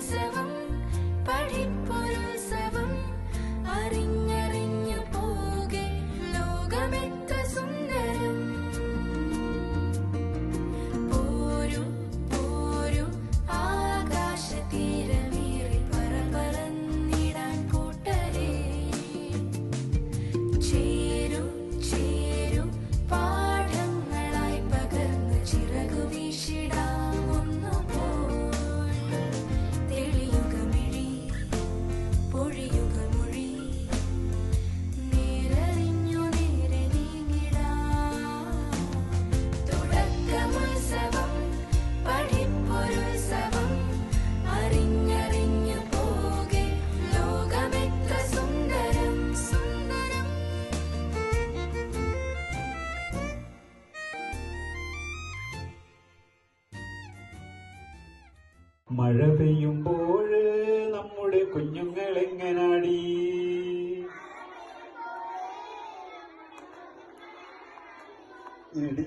seven മഴ പെയ്യുമ്പോൾ നമ്മുടെ കുഞ്ഞുങ്ങൾ എങ്ങനാടി ഇടി